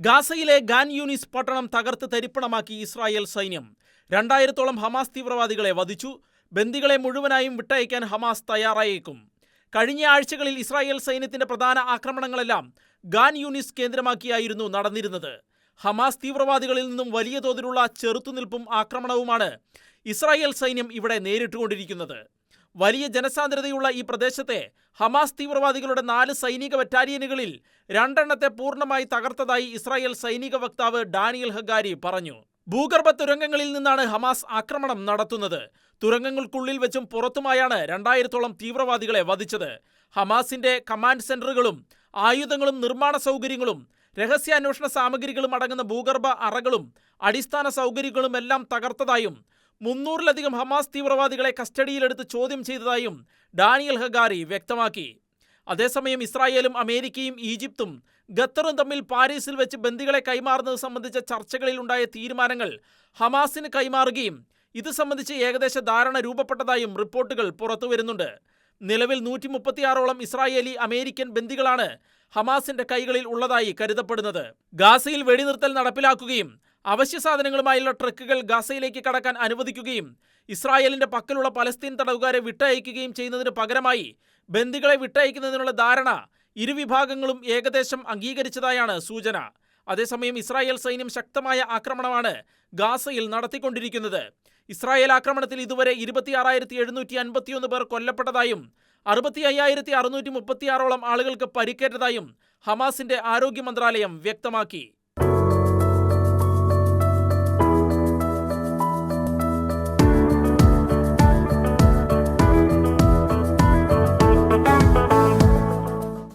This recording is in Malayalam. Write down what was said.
ഗാസയിലെ ഗാൻ യൂനിസ് പട്ടണം തകർത്ത് തരിപ്പണമാക്കി ഇസ്രായേൽ സൈന്യം. രണ്ടായിരത്തോളം ഹമാസ് തീവ്രവാദികളെ വധിച്ചു. ബന്ദികളെ മുഴുവനായും വിട്ടയക്കാൻ ഹമാസ് തയ്യാറായേക്കും. കഴിഞ്ഞ ആഴ്ചകളിൽ ഇസ്രായേൽ സൈന്യത്തിന്റെ പ്രധാന ആക്രമണങ്ങളെല്ലാം ഗാൻ യൂനിസ് കേന്ദ്രമാക്കിയായിരുന്നു നടന്നിരുന്നത്. ഹമാസ് തീവ്രവാദികളിൽ നിന്നും വലിയ തോതിലുള്ള ചെറുത്തുനിൽപ്പും ആക്രമണവുമാണ് ഇസ്രായേൽ സൈന്യം ഇവിടെ നേരിട്ടുകൊണ്ടിരിക്കുന്നത്. വലിയ ജനസാന്ദ്രതയുള്ള ഈ പ്രദേശത്തെ ഹമാസ് തീവ്രവാദികളുടെ നാല് സൈനിക ബറ്റാലിയനുകളിൽ രണ്ടെണ്ണത്തെ പൂർണമായി തകർത്തതായി ഇസ്രായേൽ സൈനിക വക്താവ് ഡാനിയൽ ഹഗാരി പറഞ്ഞു. ഭൂഗർഭ തുരങ്കങ്ങളിൽ നിന്നാണ് ഹമാസ് ആക്രമണം നടത്തുന്നത്. തുരങ്കങ്ങൾക്കുള്ളിൽ വെച്ചും പുറത്തുമായാണ് രണ്ടായിരത്തോളം തീവ്രവാദികളെ വധിച്ചത്. ഹമാസിന്റെ കമാൻഡ് സെന്ററുകളും ആയുധങ്ങളും നിർമ്മാണ സൗകര്യങ്ങളും രഹസ്യാന്വേഷണ സാമഗ്രികളും അടങ്ങുന്ന ഭൂഗർഭ അറകളും അടിസ്ഥാന സൗകര്യങ്ങളുമെല്ലാം തകർത്തതായും മുന്നൂറിലധികം ഹമാസ് തീവ്രവാദികളെ കസ്റ്റഡിയിലെടുത്ത് ചോദ്യം ചെയ്തതായും ഡാനിയൽ ഹഗാരി വ്യക്തമാക്കി. അതേസമയം ഇസ്രായേലും അമേരിക്കയും ഈജിപ്തും ഖത്തറും തമ്മിൽ പാരീസിൽ വെച്ച് ബന്ദികളെ കൈമാറുന്നത് സംബന്ധിച്ച ചർച്ചകളിൽ ഉണ്ടായ തീരുമാനങ്ങൾ ഹമാസിന് കൈമാറുകയും ഇത് സംബന്ധിച്ച് ഏകദേശ ധാരണ രൂപപ്പെട്ടതായും റിപ്പോർട്ടുകൾ പുറത്തുവരുന്നുണ്ട്. നിലവിൽ നൂറ്റി മുപ്പത്തിയാറോളം ഇസ്രായേലി അമേരിക്കൻ ബന്ദികളാണ് ഹമാസിന്റെ കൈകളിൽ ഉള്ളതായി കരുതപ്പെടുന്നത്. ഗാസയിൽ വെടിനിർത്തൽ നടപ്പിലാക്കുകയും അവശ്യ സാധനങ്ങളുമായുള്ള ട്രക്കുകൾ ഗാസയിലേക്ക് കടക്കാൻ അനുവദിക്കുകയും ഇസ്രായേലിന്റെ പക്കലുള്ള പലസ്തീൻ തടവുകാരെ വിട്ടയക്കുകയും ചെയ്യുന്നതിന് പകരമായി ബന്ദികളെ വിട്ടയക്കുന്നതിനുള്ള ധാരണ ഇരുവിഭാഗങ്ങളും ഏകദേശം അംഗീകരിച്ചതായാണ് സൂചന. അതേസമയം ഇസ്രായേൽ സൈന്യം ശക്തമായ ആക്രമണമാണ് ഗാസയിൽ നടത്തിക്കൊണ്ടിരിക്കുന്നത്. ഇസ്രായേൽ ആക്രമണത്തിൽ ഇതുവരെ ഇരുപത്തിയാറായിരത്തി എഴുന്നൂറ്റി അൻപത്തിയൊന്ന് പേർ കൊല്ലപ്പെട്ടതായും അറുപത്തി അയ്യായിരത്തി അറുന്നൂറ്റി മുപ്പത്തിയാറോളം ആളുകൾക്ക് പരിക്കേറ്റതായും ഹമാസിന്റെ ആരോഗ്യ മന്ത്രാലയം വ്യക്തമാക്കി.